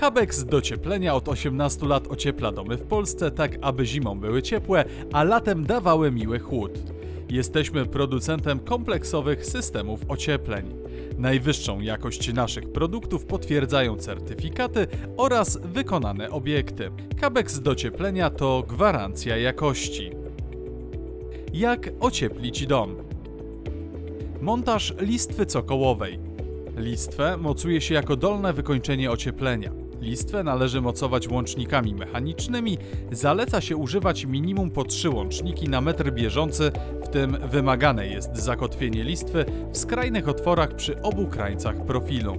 Cabex docieplenia od 18 lat ociepla domy w Polsce tak, aby zimą były ciepłe, a latem dawały miły chłód. Jesteśmy producentem kompleksowych systemów ociepleń. Najwyższą jakość naszych produktów potwierdzają certyfikaty oraz wykonane obiekty. Cabex docieplenia to gwarancja jakości. Jak ocieplić dom? Montaż listwy cokołowej. Listwę mocuje się jako dolne wykończenie ocieplenia. Listwę należy mocować łącznikami mechanicznymi. Zaleca się używać minimum po trzy łączniki na metr bieżący, w tym wymagane jest zakotwienie listwy w skrajnych otworach przy obu krańcach profilu.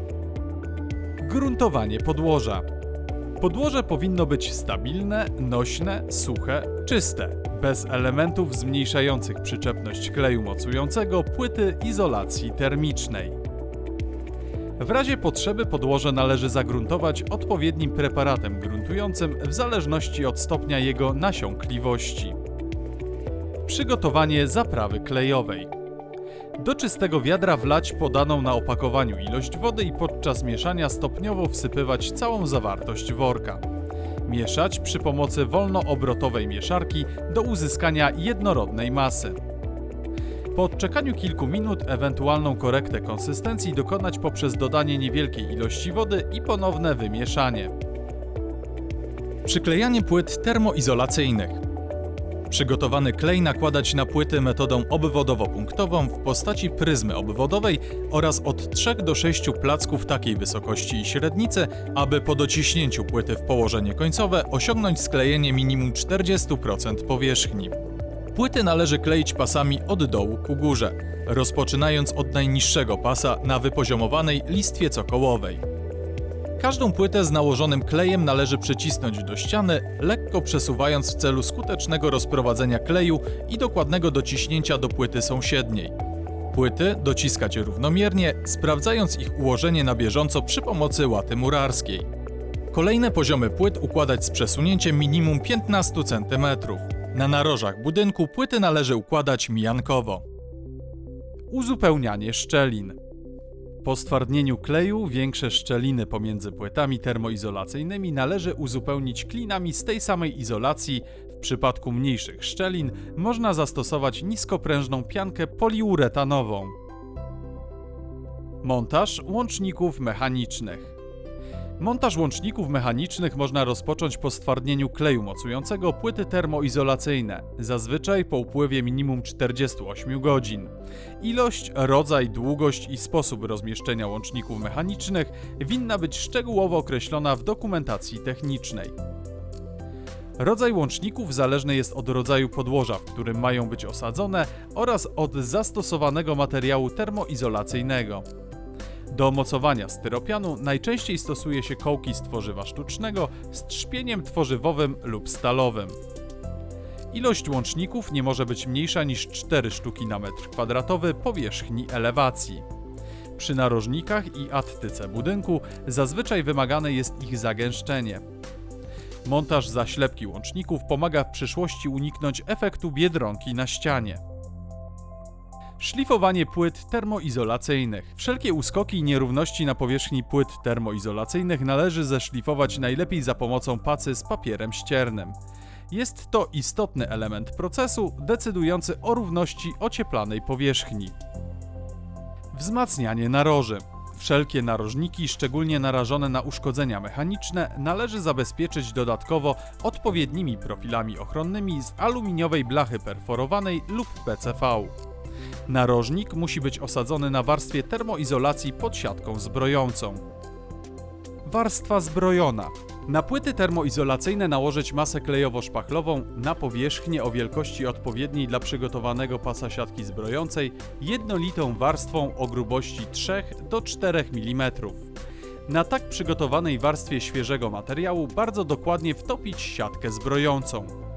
Gruntowanie podłoża. Podłoże powinno być stabilne, nośne, suche, czyste, bez elementów zmniejszających przyczepność kleju mocującego, płyty izolacji termicznej. W razie potrzeby podłoże należy zagruntować odpowiednim preparatem gruntującym w zależności od stopnia jego nasiąkliwości. Przygotowanie zaprawy klejowej. Do czystego wiadra wlać podaną na opakowaniu ilość wody i podczas mieszania stopniowo wsypywać całą zawartość worka. Mieszać przy pomocy wolnoobrotowej mieszarki do uzyskania jednorodnej masy. Po odczekaniu kilku minut ewentualną korektę konsystencji dokonać poprzez dodanie niewielkiej ilości wody i ponowne wymieszanie. Przyklejanie płyt termoizolacyjnych. Przygotowany klej nakładać na płyty metodą obwodowo-punktową w postaci pryzmy obwodowej oraz od 3 do 6 placków takiej wysokości i średnicy, aby po dociśnięciu płyty w położenie końcowe osiągnąć sklejenie minimum 40% powierzchni. Płyty należy kleić pasami od dołu ku górze, rozpoczynając od najniższego pasa na wypoziomowanej listwie cokołowej. Każdą płytę z nałożonym klejem należy przycisnąć do ściany, lekko przesuwając w celu skutecznego rozprowadzenia kleju i dokładnego dociśnięcia do płyty sąsiedniej. Płyty dociskać równomiernie, sprawdzając ich ułożenie na bieżąco przy pomocy łaty murarskiej. Kolejne poziomy płyt układać z przesunięciem minimum 15 cm. Na narożach budynku płyty należy układać mijankowo. Uzupełnianie szczelin. Po stwardnieniu kleju większe szczeliny pomiędzy płytami termoizolacyjnymi należy uzupełnić klinami z tej samej izolacji. W przypadku mniejszych szczelin można zastosować niskoprężną piankę poliuretanową. Montaż łączników mechanicznych. Montaż łączników mechanicznych można rozpocząć po stwardnieniu kleju mocującego płyty termoizolacyjne, zazwyczaj po upływie minimum 48 godzin. Ilość, rodzaj, długość i sposób rozmieszczenia łączników mechanicznych winna być szczegółowo określona w dokumentacji technicznej. Rodzaj łączników zależny jest od rodzaju podłoża, w którym mają być osadzone oraz od zastosowanego materiału termoizolacyjnego. Do mocowania styropianu najczęściej stosuje się kołki z tworzywa sztucznego z trzpieniem tworzywowym lub stalowym. Ilość łączników nie może być mniejsza niż 4 sztuki na metr kwadratowy powierzchni elewacji. Przy narożnikach i attyce budynku zazwyczaj wymagane jest ich zagęszczenie. Montaż zaślepki łączników pomaga w przyszłości uniknąć efektu biedronki na ścianie. Szlifowanie płyt termoizolacyjnych. Wszelkie uskoki i nierówności na powierzchni płyt termoizolacyjnych należy zeszlifować najlepiej za pomocą pacy z papierem ściernym. Jest to istotny element procesu decydujący o równości ocieplanej powierzchni. Wzmacnianie naroży. Wszelkie narożniki, szczególnie narażone na uszkodzenia mechaniczne, należy zabezpieczyć dodatkowo odpowiednimi profilami ochronnymi z aluminiowej blachy perforowanej lub PCV. Narożnik musi być osadzony na warstwie termoizolacji pod siatką zbrojącą. Warstwa zbrojona. Na płyty termoizolacyjne nałożyć masę klejowo-szpachlową na powierzchnię o wielkości odpowiedniej dla przygotowanego pasa siatki zbrojącej jednolitą warstwą o grubości 3 do 4 mm. Na tak przygotowanej warstwie świeżego materiału bardzo dokładnie wtopić siatkę zbrojącą.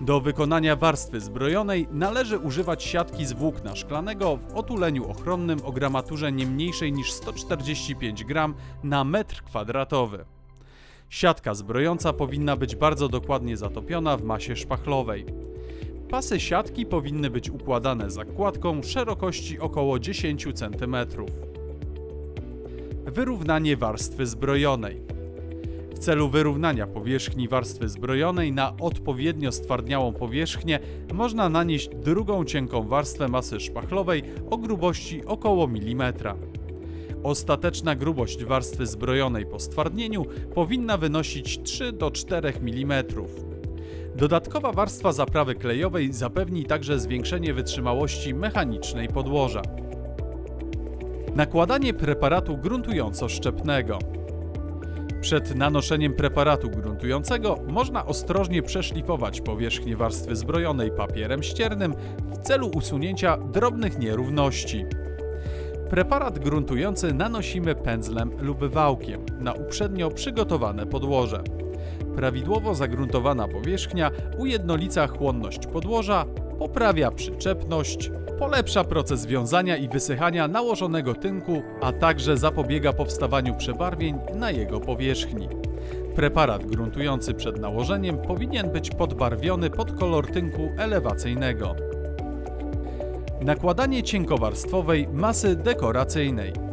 Do wykonania warstwy zbrojonej należy używać siatki z włókna szklanego w otuleniu ochronnym o gramaturze nie mniejszej niż 145 gram na metr kwadratowy. Siatka zbrojąca powinna być bardzo dokładnie zatopiona w masie szpachlowej. Pasy siatki powinny być układane zakładką szerokości około 10 cm. Wyrównanie warstwy zbrojonej. Celu wyrównania powierzchni warstwy zbrojonej na odpowiednio stwardniałą powierzchnię można nanieść drugą cienką warstwę masy szpachlowej o grubości około milimetra. Ostateczna grubość warstwy zbrojonej po stwardnieniu powinna wynosić 3 do 4 mm. Dodatkowa warstwa zaprawy klejowej zapewni także zwiększenie wytrzymałości mechanicznej podłoża. Nakładanie preparatu gruntująco-szczepnego. Przed nanoszeniem preparatu gruntującego można ostrożnie przeszlifować powierzchnię warstwy zbrojonej papierem ściernym w celu usunięcia drobnych nierówności. Preparat gruntujący nanosimy pędzlem lub wałkiem na uprzednio przygotowane podłoże. Prawidłowo zagruntowana powierzchnia ujednolica chłonność podłoża, poprawia przyczepność, polepsza proces wiązania i wysychania nałożonego tynku, a także zapobiega powstawaniu przebarwień na jego powierzchni. Preparat gruntujący przed nałożeniem powinien być podbarwiony pod kolor tynku elewacyjnego. Nakładanie cienkowarstwowej masy dekoracyjnej.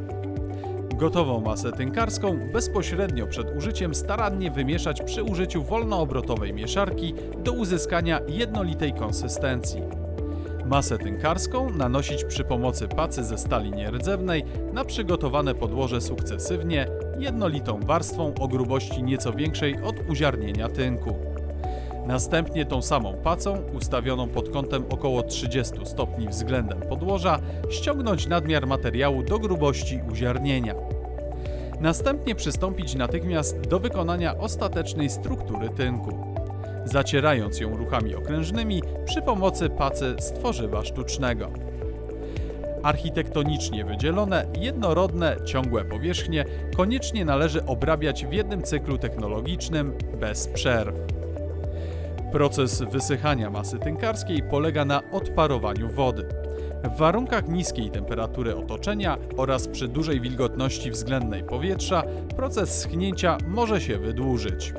Gotową masę tynkarską bezpośrednio przed użyciem starannie wymieszać przy użyciu wolnoobrotowej mieszarki do uzyskania jednolitej konsystencji. Masę tynkarską nanosić przy pomocy pacy ze stali nierdzewnej na przygotowane podłoże sukcesywnie, jednolitą warstwą o grubości nieco większej od uziarnienia tynku. Następnie tą samą pacą, ustawioną pod kątem około 30 stopni względem podłoża, ściągnąć nadmiar materiału do grubości uziarnienia. Następnie przystąpić natychmiast do wykonania ostatecznej struktury tynku, zacierając ją ruchami okrężnymi przy pomocy pacy z tworzywa sztucznego. Architektonicznie wydzielone, jednorodne, ciągłe powierzchnie koniecznie należy obrabiać w jednym cyklu technologicznym bez przerw. Proces wysychania masy tynkarskiej polega na odparowaniu wody. W warunkach niskiej temperatury otoczenia oraz przy dużej wilgotności względnej powietrza proces schnięcia może się wydłużyć.